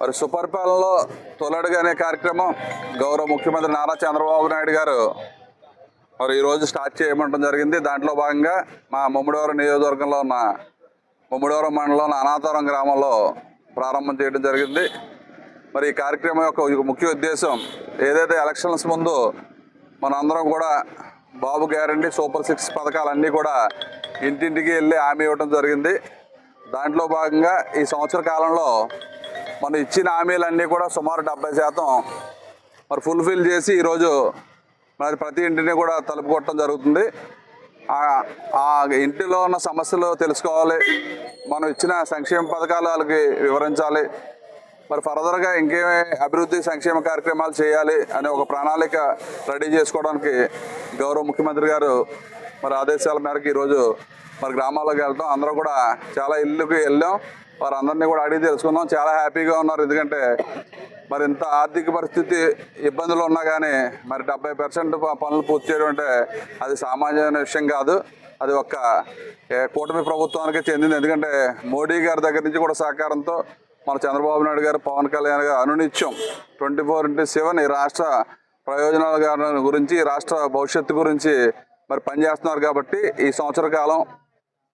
మరి సుపరిపాలనలో తొలడుగు అనే కార్యక్రమం గౌరవ ముఖ్యమంత్రి నారా చంద్రబాబు నాయుడు గారు మరి ఈరోజు స్టార్ట్ చేయమంటం జరిగింది. దాంట్లో భాగంగా మా ముమ్మడివరం నియోజకవర్గంలో ఉన్న ముమ్మడివరం మండలంలో అనాథవరం గ్రామంలో ప్రారంభం చేయడం జరిగింది. మరి ఈ కార్యక్రమం యొక్క ముఖ్య ఉద్దేశం ఏదైతే ఎలక్షన్స్ ముందు మనందరం కూడా బాబు గ్యారంటీ సూపర్ సిక్స్ పథకాలన్నీ కూడా ఇంటింటికి వెళ్ళి హామీ ఇవ్వడం జరిగింది. దాంట్లో భాగంగా ఈ సంవత్సర కాలంలో మనం ఇచ్చిన హామీలన్నీ కూడా సుమారు డెబ్బై శాతం మరి ఫుల్ఫిల్ చేసి ఈరోజు మరి ప్రతి ఇంటిని కూడా తలుపు కొట్టడం జరుగుతుంది. ఆ- ఇంటిలో ఉన్న సమస్యలు తెలుసుకోవాలి. మనం ఇచ్చిన సంక్షేమ పథకాలు వాళ్ళకి వివరించాలి. మరి ఫర్దర్గా ఇంకేమే అభివృద్ధి సంక్షేమ కార్యక్రమాలు చేయాలి అనే ఒక ప్రణాళిక రెడీ చేసుకోవడానికి గౌరవ ముఖ్యమంత్రి గారు మరి ఆదేశాల మేరకు ఈరోజు మరి గ్రామాల్లోకి వెళ్తాం. అందరూ కూడా చాలా ఇల్లుకి వెళ్ళాం. వారందరినీ కూడా అడిగి తెలుసుకుందాం. చాలా హ్యాపీగా ఉన్నారు. ఎందుకంటే మరి ఇంత ఆర్థిక పరిస్థితి ఇబ్బందులు ఉన్నా కానీ మరి డెబ్బై పర్సెంట్ పనులు పూర్తి చేయడం అంటే అది సామాన్యమైన విషయం కాదు. అది ఒక్క కూటమి ప్రభుత్వానికి చెందింది. ఎందుకంటే మోడీ గారి దగ్గర నుంచి కూడా సహకారంతో మన చంద్రబాబు నాయుడు గారు పవన్ కళ్యాణ్ గారు అనునిత్యం ట్వంటీ ఫోర్ ఇంటూ సెవెన్ ఈ రాష్ట్ర ప్రయోజనాల గురించి రాష్ట్ర భవిష్యత్తు గురించి మరి పనిచేస్తున్నారు కాబట్టి ఈ సంవత్సర కాలం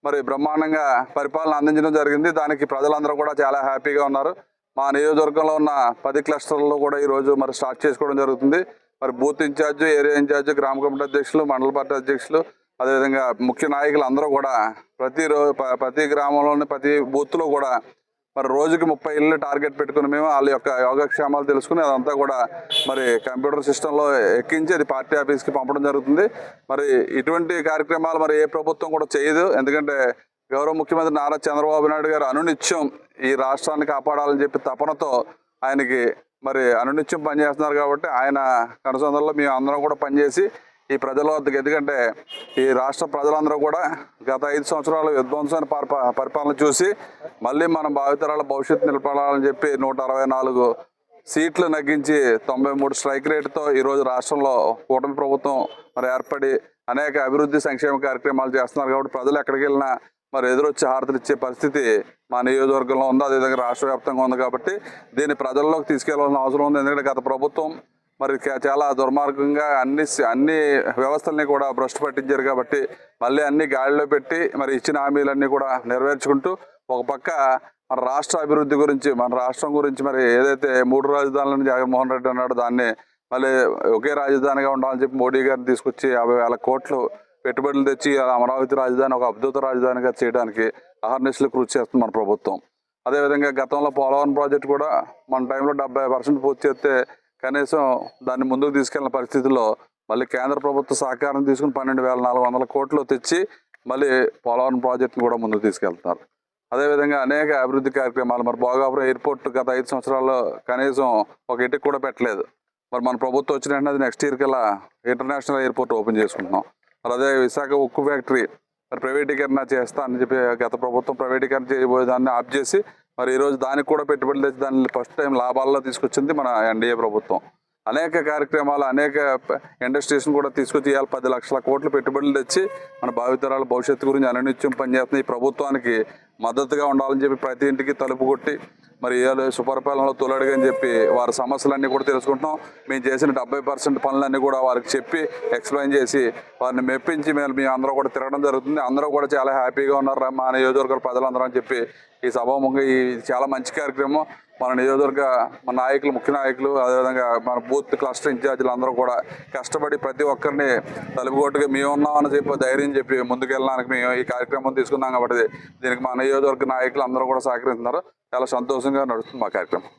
మరి బ్రహ్మాండంగా పరిపాలన అందించడం జరిగింది. దానికి ప్రజలందరూ కూడా చాలా హ్యాపీగా ఉన్నారు. మా నియోజకవర్గంలో ఉన్న పది క్లస్టర్లలో కూడా ఈరోజు మరి స్టార్ట్ చేసుకోవడం జరుగుతుంది. మరి బూత్ ఇన్ఛార్జ్ ఏరియా ఇన్ఛార్జ్ గ్రామ కమిటీ అధ్యక్షులు మండల పార్టీ అధ్యక్షులు అదేవిధంగా ముఖ్య నాయకులు అందరూ కూడా ప్రతి రో ప్రతి గ్రామంలోని ప్రతి బూత్లో కూడా మరి రోజుకి ముప్పై ఇళ్ళు టార్గెట్ పెట్టుకుని మేము వాళ్ళ యొక్క యోగక్షేమాలు తెలుసుకుని అదంతా కూడా మరి కంప్యూటర్ సిస్టంలో ఎక్కించి అది పార్టీ ఆఫీస్కి పంపడం జరుగుతుంది. మరి ఇటువంటి కార్యక్రమాలు మరి ఏ ప్రభుత్వం కూడా చేయదు. ఎందుకంటే గౌరవ ముఖ్యమంత్రి నారా చంద్రబాబు నాయుడు గారు అనునిత్యం ఈ రాష్ట్రాన్ని కాపాడాలని చెప్పి తపనతో ఆయనకి మరి అనునిత్యం పనిచేస్తున్నారు కాబట్టి ఆయన కనసందర్లో మేము అందరం కూడా పనిచేసి ఈ ప్రజల వద్దకు. ఎందుకంటే ఈ రాష్ట్ర ప్రజలందరూ కూడా గత ఐదు సంవత్సరాలు విధ్వంసమైన పరిపా పరిపాలన చూసి మళ్ళీ మనం భావితరాల భవిష్యత్తు నిలబడాలని చెప్పి నూట అరవై నాలుగు సీట్లు నగ్గించి తొంభై మూడు స్ట్రైక్ రేటుతో ఈరోజు రాష్ట్రంలో కూటమి ప్రభుత్వం మరి ఏర్పడి అనేక అభివృద్ధి సంక్షేమ కార్యక్రమాలు చేస్తున్నారు కాబట్టి ప్రజలు ఎక్కడికి వెళ్ళినా మరి ఎదురొచ్చి హారతలు ఇచ్చే పరిస్థితి మా నియోజకవర్గంలో ఉంది. అదేవిధంగా రాష్ట్ర వ్యాప్తంగా ఉంది కాబట్టి దీన్ని ప్రజల్లోకి తీసుకెళ్ళాల్సిన అవసరం ఉంది. ఎందుకంటే గత ప్రభుత్వం మరి చాలా దుర్మార్గంగా అన్ని అన్ని వ్యవస్థల్ని కూడా భ్రష్టు పట్టించారు కాబట్టి మళ్ళీ అన్ని గాడిలో పెట్టి మరి ఇచ్చిన హామీలన్నీ కూడా నెరవేర్చుకుంటూ ఒక పక్క మన రాష్ట్ర అభివృద్ధి గురించి మన రాష్ట్రం గురించి మరి ఏదైతే మూడు రాజధానులను జగన్మోహన్ రెడ్డి అన్నాడు దాన్ని మళ్ళీ ఒకే రాజధానిగా ఉండాలని చెప్పి మోడీ గారిని తీసుకొచ్చి యాభై వేల కోట్లు పెట్టుబడులు తెచ్చి అమరావతి రాజధాని ఒక అద్భుత రాజధానిగా చేయడానికి అహర్నిశలు కృషి చేస్తుంది మన ప్రభుత్వం. అదేవిధంగా గతంలో పోలవరం ప్రాజెక్ట్ కూడా మన టైంలో డెబ్బై పర్సెంట్ పూర్తి చేస్తే కనీసం దాన్ని ముందుకు తీసుకెళ్ళిన పరిస్థితుల్లో మళ్ళీ కేంద్ర ప్రభుత్వ సహకారం తీసుకుని పన్నెండు వేల నాలుగు వందల కోట్లు తెచ్చి మళ్ళీ పోలవరం ప్రాజెక్టును కూడా ముందుకు తీసుకెళ్తున్నారు. అదేవిధంగా అనేక అభివృద్ధి కార్యక్రమాలు మరి భోగాపురం ఎయిర్పోర్ట్ గత ఐదు సంవత్సరాల్లో కనీసం ఒక ఇటుకు కూడా పెట్టలేదు. మరి మన ప్రభుత్వం వచ్చిన వెంటనే అది నెక్స్ట్ ఇయర్ కల్లా ఇంటర్నేషనల్ ఎయిర్పోర్ట్ ఓపెన్ చేసుకుంటున్నాం. మరి అదే విశాఖ ఉక్కు ఫ్యాక్టరీ మరి ప్రైవేటీకరణ చేస్తా అని చెప్పి గత ప్రభుత్వం ప్రైవేటీకరణ చేయబోయే దాన్ని ఆప్ చేసి మరి ఈరోజు దానికి కూడా పెట్టుబడులు తెచ్చి దాన్ని ఫస్ట్ టైం లాభాల్లో తీసుకొచ్చింది మన ఎన్డీఏ ప్రభుత్వం. అనేక కార్యక్రమాలు అనేక ఇండస్ట్రీస్ని కూడా తీసుకొచ్చి ఇవాళ పది లక్షల కోట్లు పెట్టుబడులు తెచ్చి మన భావితరాల భవిష్యత్తు గురించి అననిత్యం పనిచేస్తున్న ఈ ప్రభుత్వానికి మద్దతుగా ఉండాలని చెప్పి ప్రతి ఇంటికి తలుపు కొట్టి మరి ఇవాళ సుపరిపాలనలో తొలడగని అని చెప్పి వారి సమస్యలన్నీ కూడా తెలుసుకుంటున్నాం. మేము చేసిన డెబ్బై పర్సెంట్ పనులన్నీ కూడా వారికి చెప్పి ఎక్స్ప్లెయిన్ చేసి వారిని మెప్పించి మేము మేము అందరూ కూడా తిరగడం జరుగుతుంది. అందరూ కూడా చాలా హ్యాపీగా ఉన్నారు మా నియోజకవర్గ ప్రజలందరూ అని చెప్పి ఈ సభాముఖంగా ఈ చాలా మంచి కార్యక్రమం. మన నియోజకవర్గ మన నాయకులు ముఖ్య నాయకులు అదేవిధంగా మన బూత్ క్లస్టర్ ఇన్ఛార్జీలు అందరూ కూడా కష్టపడి ప్రతి ఒక్కరిని తలుపుగొట్టుగా మేము ఉన్నామని చెప్పి ధైర్యం చెప్పి ముందుకెళ్ళడానికి మేము ఈ కార్యక్రమం తీసుకున్నాం కాబట్టి దీనికి మా నియోజకవర్గ నాయకులు అందరూ కూడా సహకరిస్తున్నారు. చాలా సంతోషంగా నడుస్తుంది మా కార్యక్రమం.